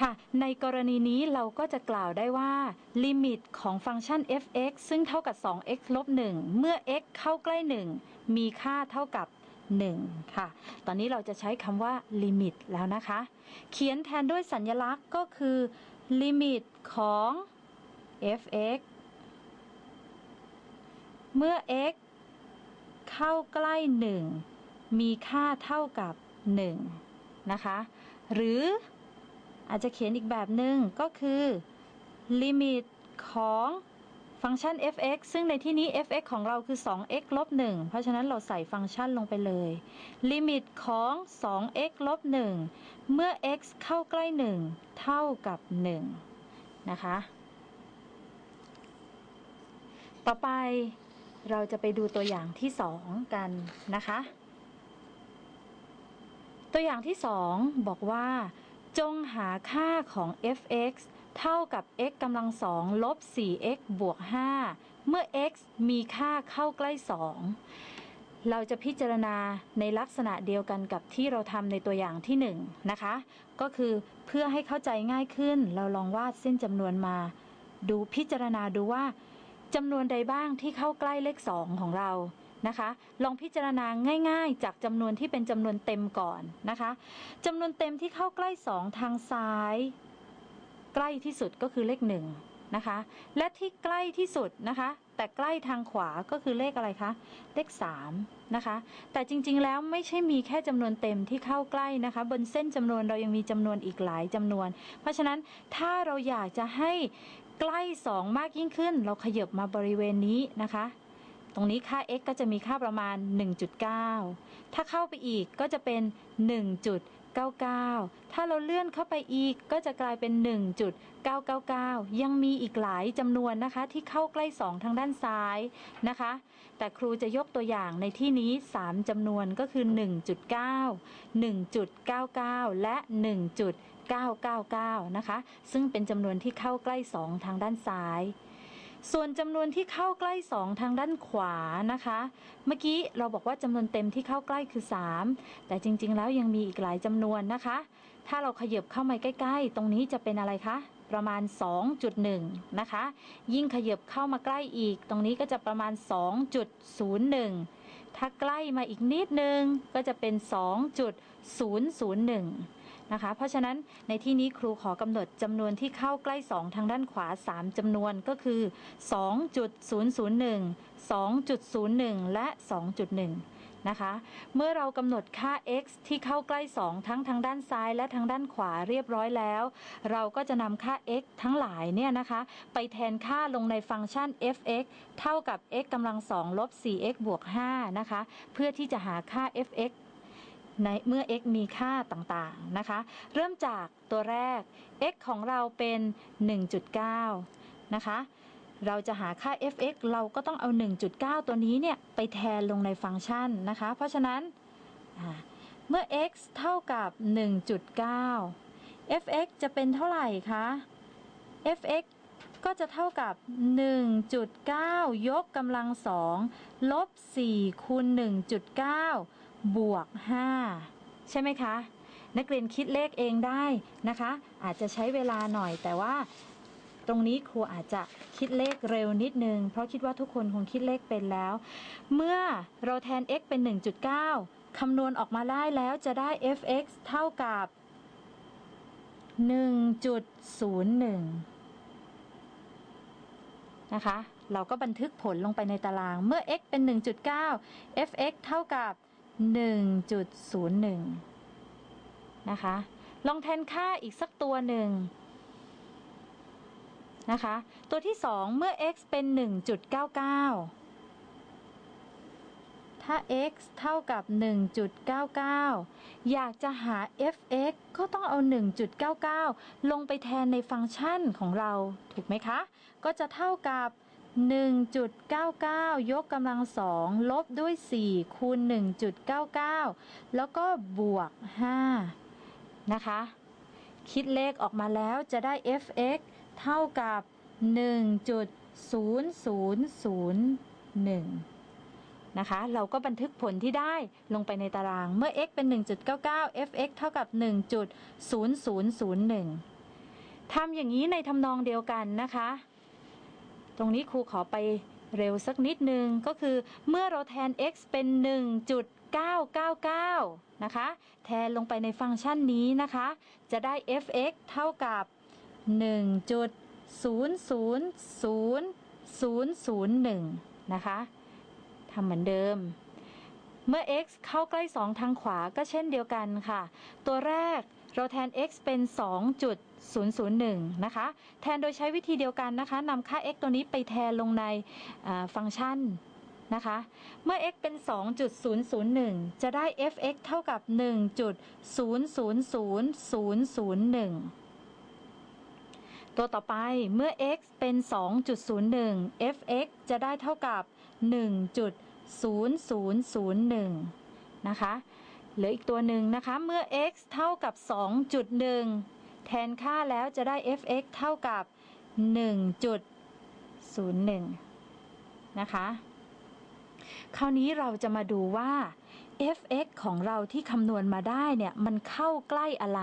ค่ะ ในกรณีนี้เราก็จะกล่าวได้ว่าลิมิตของฟังก์ชัน f(x) ซึ่งเท่ากับ 2x ลบ 1 เมื่อ x เข้าใกล้ 1 มีค่าเท่ากับ 1 ค่ะ ตอนนี้เราจะใช้คำว่าลิมิตแล้วนะคะ เขียนแทนด้วยสัญลักษณ์ก็คือลิมิตของ f(x) เมื่อ x เข้าใกล้ 1 มีค่าเท่ากับ 1 นะคะ หรือ อาจจะเขียนอีกแบบหนึ่งก็คือลิมิตของฟังก์ชัน f(x) ซึ่งในที่นี้ f(x) ของเราคือ 2x ลบ 1 เพราะฉะนั้นเราใส่ฟังก์ชันลงไปเลย ลิมิตของ 2x ลบ 1 เมื่อ x เข้าใกล้ 1 เท่ากับ 1 นะคะ ต่อไปเราจะไปดูตัวอย่างที่ 2 กันนะคะ ตัวอย่างที่ 2 บอกว่า จงหาค่าของ f(x) เท่ากับ x กำลังสองลบ 4x บวก 5 เมื่อ x มีค่าเข้าใกล้ 2 เราจะพิจารณาในลักษณะเดียวกันกับที่เราทำในตัวอย่างที่ 1 นะคะ ก็คือเพื่อให้เข้าใจง่ายขึ้น เราลองวาดเส้นจำนวนมา ดูพิจารณาดูว่าจำนวนใดบ้างที่เข้าใกล้เลข 2 ของเรา นะคะ ลองพิจารณาง่าย ๆ จากจำนวนที่เป็นจำนวนเต็มก่อนนะคะจำนวนเต็มที่เข้าใกล้ 2 ทางซ้าย ใกล้ที่สุดก็คือเลข1นะคะ และที่ใกล้ที่สุดนะคะ แต่ใกล้ทางขวาก็คือเลขอะไรคะ เลข3นะคะ แต่จริงๆแล้วไม่ใช่มีแค่จำนวนเต็มที่เข้าใกล้นะคะ บนเส้นจำนวนเรายังมีจำนวนอีกหลายจำนวน เพราะฉะนั้นถ้าเราอยากจะให้ใกล้ 2 มากยิ่งขึ้น เราขยับมาบริเวณนี้นะคะ ตรงนี้ค่า x ก็จะมีค่าประมาณ 1.9 ถ้าเข้าไปอีกก็จะเป็น 1.99 ถ้าเราเลื่อนเข้าไปอีกก็จะกลายเป็น 1.999 ยังมีอีกหลายจำนวนนะคะ ที่เข้าใกล้ 2 ทางด้านซ้ายนะคะ แต่ครูจะยกตัวอย่างในที่นี้ 3จำนวนก็คือ 1.9 1.99 และ 1.999 นะคะ ซึ่งเป็นจำนวนที่เข้าใกล้ 2 ทางด้านซ้าย ส่วนจำนวนที่เข้าใกล้ 2 ทางด้านขวานะคะ เมื่อกี้เราบอกว่าจำนวนเต็มที่เข้าใกล้คือ 3 แต่จริง ๆ แล้วยังมีอีกหลายจำนวนนะคะ ถ้าเราขยับเข้ามาใกล้ ๆ ตรงนี้จะเป็นอะไรคะ ประมาณ 2.1 นะคะ ยิ่งขยับเข้ามาใกล้อีก ตรงนี้ก็จะประมาณ 2.01 ถ้าใกล้มาอีกนิดนึงก็จะเป็น 2.001 นะคะ เพราะฉะนั้นในที่นี้ครูขอกำหนดจำนวนที่เข้าใกล้ 2 ทางด้านขวา 3จำนวนก็คือ 2.001 2.01 และ 2.1 นะคะ เมื่อเรากำหนดค่า x ที่เข้าใกล้ 2 ทั้งทางด้านซ้ายและทางด้านขวาเรียบร้อยแล้ว เราก็จะนำค่า x ทั้งหลายเนี่ยนะคะ ไปแทนค่าลงในฟังก์ชัน f(x) เท่ากับ x กำลัง2ลบ 4x บวก5นะคะ เพื่อที่จะหาค่า f(x) ในเมื่อ x มีค่าต่างๆนะคะ เริ่มจากตัวแรก x ของเราเป็น 1.9 นะคะ เราจะหาค่า f(x) เราก็ต้องเอา 1.9 ตัวนี้เนี่ย ไปแทนลงในฟังก์ชันนะคะ เพราะฉะนั้นเมื่อ x เท่ากับ 1.9 fx จะเป็นเท่าไหร่คะ fx ก็จะเท่ากับ 1.9 ยกกำลังสองลบ 4 คูณ 1.9 บวก 5 ใช่ไหมคะ นักเรียนคิดเลขเองได้นะคะ อาจจะใช้เวลาหน่อยแต่ว่าตรงนี้ครูอาจจะคิดเลขเร็วนิดนึง เพราะคิดว่าทุกคนคงคิดเลขเป็นแล้ว เมื่อเราแทน x เป็น 1.9 คำนวณออกมาได้แล้วจะได้ f(x) เท่ากับ 1.01 นะคะ เราก็บันทึกผลลงไปในตาราง เมื่อ x เป็น 1.9 fx เท่ากับ1.01 นะคะ ลองแทนค่าอีกสักตัวหนึ่งนะคะ ตัวที่ 2 เมื่อ x เป็น 1.99 ถ้า x เท่ากับ 1.99 อยากจะหา fx ก็ต้องเอา 1.99 ลงไปแทนในฟังก์ชันของเรา ถูกไหมคะ ก็จะเท่ากับ1.99 ยกกำลังสองลบด้วย 4 คูณ 1.99 แล้วก็บวก 5 นะคะ คิดเลขออกมาแล้วจะได้ fx เท่ากับ 1.0001นะคะ เราก็บันทึกผลที่ได้ลงไปในตาราง เมื่อ x เป็น 1.99 fx เท่ากับ 1.0001ทำอย่างนี้ในทำนองเดียวกันนะคะ ตรงนี้ครูขอไปเร็วสักนิดนึงก็คือเมื่อเราแทน x เป็น 1.999 นะคะ แทนลงไปในฟังก์ชันนี้นะคะ จะได้ f(x) เท่ากับ 1.000001 นะคะทำเหมือนเดิม เมื่อ x เข้าใกล้ 2 ทางขวาก็เช่นเดียวกันค่ะ ตัวแรกเราแทน x เป็น 001 นะคะ แทนโดยใช้วิธีเดียวกันนะคะนำค่า x ตัวนี้ไปแทนลงในฟังก์ชันนะคะ เมื่อ x เป็น 2.001 จะได้ f(x) เท่ากับ 1.000001 ตัวต่อไปเมื่อ x เป็น 2.01 f(x) จะได้เท่ากับ 1.0001 นะคะ เหลืออีกตัวหนึ่งนะคะ เมื่อ x เท่ากับ 2.1 แทนค่าแล้วจะได้ f(x) เท่ากับ 1.01 นะคะ คราวนี้เราจะมาดูว่า f(x) ของเราที่คำนวณมาได้เนี่ยมันเข้าใกล้อะไร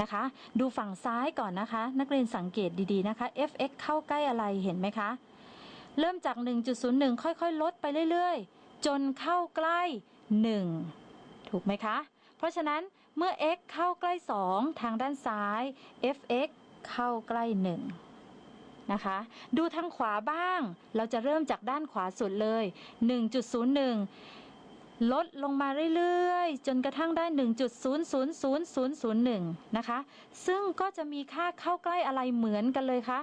นะคะ ดูฝั่งซ้ายก่อนนะคะ นักเรียนสังเกตดีๆนะคะ f(x) เข้าใกล้อะไรเห็นไหมคะ เริ่มจาก 1.01 ค่อยๆ ลดไปเรื่อยๆ จนเข้าใกล้ 1 ถูกไหมคะ เพราะฉะนั้น เมื่อ x เข้าใกล้ 2 ทางด้านซ้าย f(x) เข้าใกล้ 1 นะคะ ดูทางขวาบ้าง เราจะเริ่มจากด้านขวาสุดเลย 1.01 ลดลงมาเรื่อยๆ จนกระทั่งได้ 1.000001 นะคะ ซึ่งก็จะมีค่าเข้าใกล้อะไรเหมือนกันเลยคะ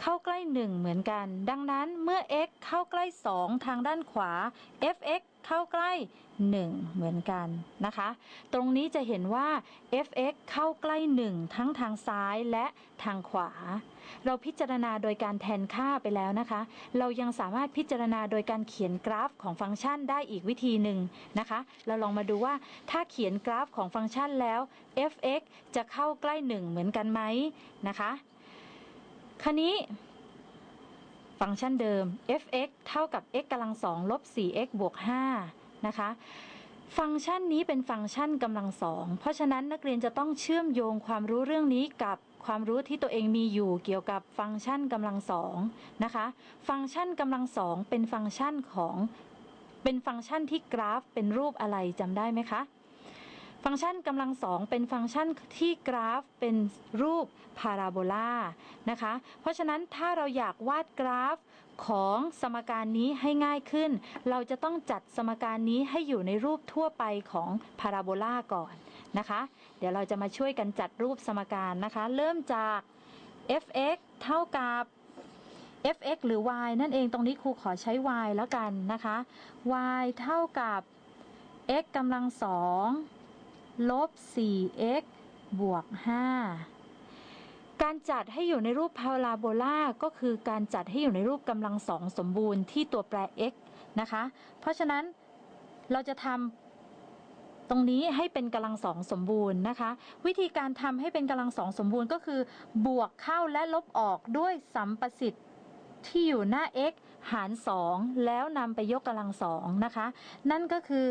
เข้าใกล้ 1 เหมือนกัน ดังนั้นเมื่อ x เข้าใกล้ 2 ทางด้านขวา f(x) เข้าใกล้ 1 เหมือนกันนะคะ ตรงนี้จะเห็นว่า f(x) เข้าใกล้ 1 ทั้งทางซ้ายและทางขวา เราพิจารณาโดยการแทนค่าไปแล้วนะคะ เรายังสามารถพิจารณาโดยการเขียนกราฟของฟังก์ชันได้อีกวิธีหนึ่งนะคะ เราลองมาดูว่าถ้าเขียนกราฟของฟังก์ชันแล้ว f(x) จะเข้าใกล้ 1 เหมือนกันไหมนะคะคราวนี้ ฟังก์ชันเดิม f(x) เท่ากับ x กำลังสองลบ 4x บวก 5 นะคะ ฟังก์ชันนี้เป็นฟังก์ชันกำลังสอง เพราะฉะนั้นนักเรียนจะต้องเชื่อมโยงความรู้เรื่องนี้กับความรู้ที่ตัวเองมีอยู่เกี่ยวกับฟังก์ชันกำลังสองนะคะ ฟังก์ชันกำลังสองเป็นฟังก์ชันของ เป็นฟังก์ชันที่กราฟเป็นรูปอะไรจำได้ไหมคะ ฟังก์ชันกำลังสองเป็นฟังก์ชันที่กราฟเป็นรูปพาราโบลานะคะ เพราะฉะนั้นถ้าเราอยากวาดกราฟของสมการนี้ให้ง่ายขึ้น เราจะต้องจัดสมการนี้ให้อยู่ในรูปทั่วไปของพาราโบลาก่อนนะคะ เดี๋ยวเราจะมาช่วยกันจัดรูปสมการนะคะ เริ่มจาก f(x) เท่ากับ f(x) หรือ y นั่นเองตรงนี้ครูขอใช้ y แล้วกันนะคะ y เท่ากับ x กำลังสอง ลบ 4x บวก 5 การจัดให้อยู่ในรูปพาราโบลาก็คือการจัดให้อยู่ในรูปกำลังสองสมบูรณ์ที่ตัวแปร x นะคะ เพราะฉะนั้นเราจะทำตรงนี้ให้เป็นกำลังสองสมบูรณ์นะคะ วิธีการทำให้เป็นกำลังสองสมบูรณ์ก็คือ บวกเข้าและลบออกด้วยสัมประสิทธิ์ที่อยู่หน้า x หาร 2 แล้วนำไปยกกำลังสองนะคะ นั่นก็คือ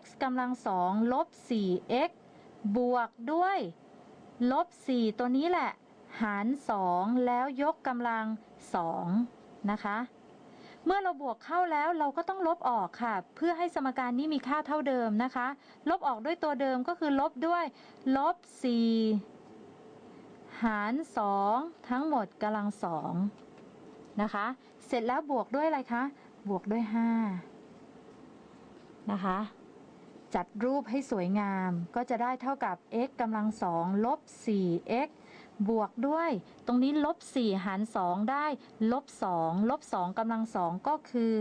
x กำลังสองลบ 4x บวกด้วยลบ 4 ตัวนี้แหละ หาร 2 แล้วยกกำลัง2นะคะ เมื่อเราบวกเข้าแล้วเราก็ต้องลบออกค่ะ เพื่อให้สมการนี้มีค่าเท่าเดิมนะคะ ลบออกด้วยตัวเดิมก็คือลบด้วยลบ 4 หาร 2 ทั้งหมดกำลัง2นะคะ เสร็จแล้วบวกด้วยอะไรคะ บวกด้วย 5 นะคะ จัดรูปให้สวยงาม ก็จะได้เท่ากับ x กำลังสองลบ 4x บวกด้วย ตรงนี้ลบ 4 หาร 2 ได้ลบ 2 ลบ 2กำลังสองก็คือ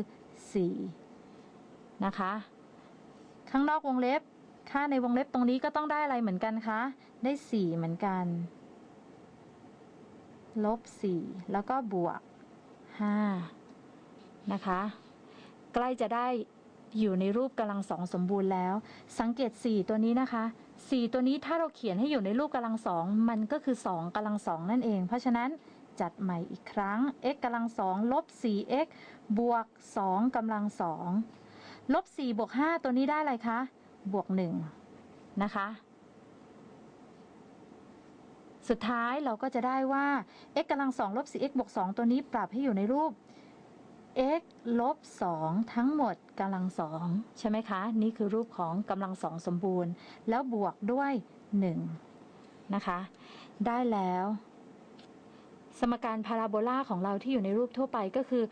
4 นะคะ ข้างนอกวงเล็บ ค่าในวงเล็บตรงนี้ก็ต้องได้อะไรเหมือนกันคะ ได้ 4 เหมือนกัน ลบ 4 แล้วก็บวก 5นะคะ ใกล้จะได้อยู่ในรูปกำลังสองสมบูรณ์แล้ว สังเกต 4 ตัวนี้นะคะ 4 ตัวนี้ถ้าเราเขียนให้อยู่ในรูปกำลังสองมันก็คือ 2กำลังสองนั่นเอง เพราะฉะนั้นจัดใหม่อีกครั้ง x กำลังสองลบ 4x บวก 2กำลังสองลบ 4 บวก 5 ตัวนี้ได้อะไรคะ บวก 1 นะคะ สุดท้ายเราก็จะได้ว่า x กำลัง2ลบ 4x บวก 2 ตัวนี้ปรับให้อยู่ในรูป x ลบ 2 ทั้งหมดกำลัง2ใช่ไหมคะ นี่คือรูปของกำลังสองสมบูรณ์ แล้วบวกด้วย 1 นะคะ ได้แล้ว สมการพาราโบลาของเราที่อยู่ในรูปทั่วไปก็คือ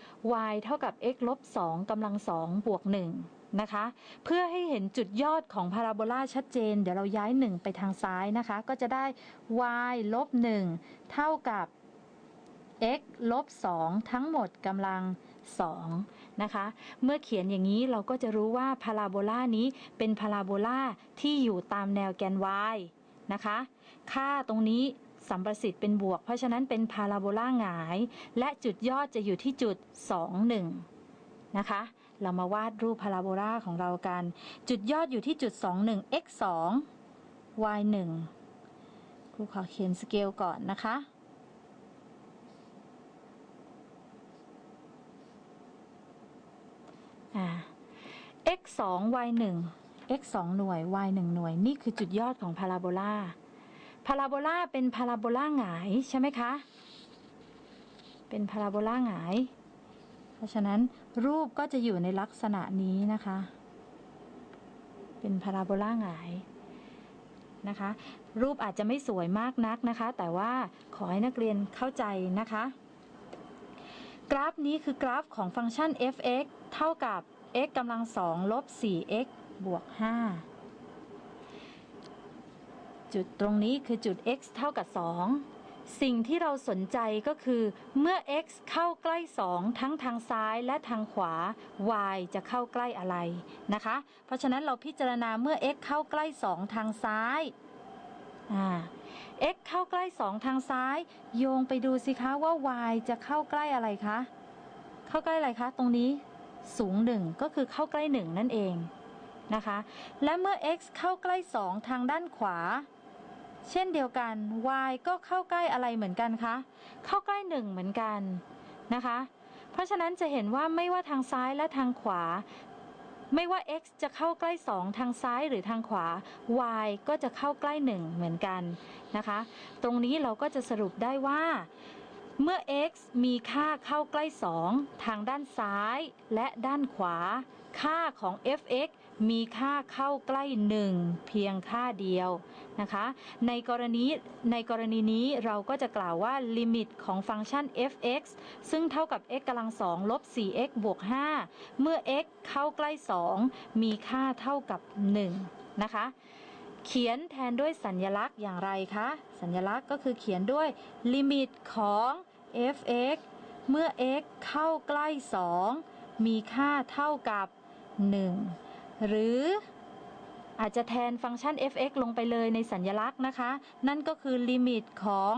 y เท่ากับ x ลบ 2กำลัง2บวก 1 นะคะ เพื่อให้เห็นจุดยอดของพาราโบลาชัดเจน เดี๋ยวเราย้าย 1 ไปทางซ้ายนะคะ ก็จะได้ y ลบ1เท่ากับ x ลบ2ทั้งหมดกำลัง2นะคะ เมื่อเขียนอย่างนี้เราก็จะรู้ว่าพาราโบลานี้เป็นพาราโบลาที่อยู่ตามแนวแกน y นะคะ ค่าตรงนี้สัมประสิทธิ์เป็นบวก เพราะฉะนั้นเป็นพาราโบลาหงาย และจุดยอดจะอยู่ที่จุด 21 นะคะ เรามาวาดรูปพาราโบลาของเรากัน จุดยอดอยู่ที่จุด 21 x 2 y 1ครูขอเขียนสเกลก่อนนะคะอ x 2 y 1 x 2หน่วย y 1หน่วย นี่คือจุดยอดของพาราโบลาพาราโบลาเป็นพาราโบลาหงายใช่ไหมคะ เป็นพาราโบลาหงาย เพราะฉะนั้นรูปก็จะอยู่ในลักษณะนี้นะคะ เป็นพาราโบลาหงายนะคะ รูปอาจจะไม่สวยมากนักนะคะ แต่ว่าขอให้นักเรียนเข้าใจนะคะ กราฟนี้คือกราฟของฟังก์ชัน f(x) เท่ากับ x กำลังสองลบ 4x บวก 5 จุดตรงนี้คือจุด x เท่ากับ 2 สิ่งที่เราสนใจก็คือ เมื่อ x เข้าใกล้ 2 ทั้งทางซ้ายและทางขวา y จะเข้าใกล้อะไรนะคะ เพราะฉะนั้นเราพิจารณาเมื่อ x เข้าใกล้ 2 ทางซ้ายอ่า x เข้าใกล้ 2 ทางซ้าย โยงไปดูสิคะว่า y จะเข้าใกล้อะไรคะ เข้าใกล้อะไรคะ ตรงนี้สูง 1 ก็คือเข้าใกล้ 1 นั่นเองนะคะ และเมื่อ x เข้าใกล้ 2 ทางด้านขวา เช่นเดียวกัน y ก็เข้าใกล้อะไรเหมือนกันคะ เข้าใกล้ 1 เหมือนกันนะคะ เพราะฉะนั้นจะเห็นว่าไม่ว่าทางซ้ายและทางขวา ไม่ว่า x จะเข้าใกล้ 2 ทางซ้ายหรือทางขวา y ก็จะเข้าใกล้ 1 เหมือนกันนะคะ ตรงนี้เราก็จะสรุปได้ว่า เมื่อ x มีค่าเข้าใกล้ 2 ทางด้านซ้ายและด้านขวา ค่าของ f(x) มีค่าเข้าใกล้ 1 เพียงค่าเดียวนะคะ ในกรณีในกรณีนี้เราก็จะกล่าวว่าลิมิตของฟังก์ชัน f(x) ซึ่งเท่ากับ x กำลัง2ลบ 4x บวก 5 เมื่อ x เข้าใกล้ 2 มีค่าเท่ากับ 1 นะคะ เขียนแทนด้วยสัญลักษณ์อย่างไรคะ สัญลักษณ์ก็คือเขียนด้วยลิมิตของ f(x) เมื่อ x เข้าใกล้ 2 มีค่าเท่ากับ 1 หรืออาจจะแทนฟังก์ชัน f(x) ลงไปเลยในสัญลักษณ์นะคะ นั่นก็คือลิมิตของ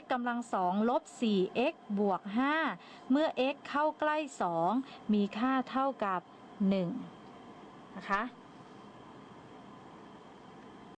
x กำลัง2ลบ 4x บวก 5 เมื่อ x เข้าใกล้ 2 มีค่าเท่ากับ 1 นะคะ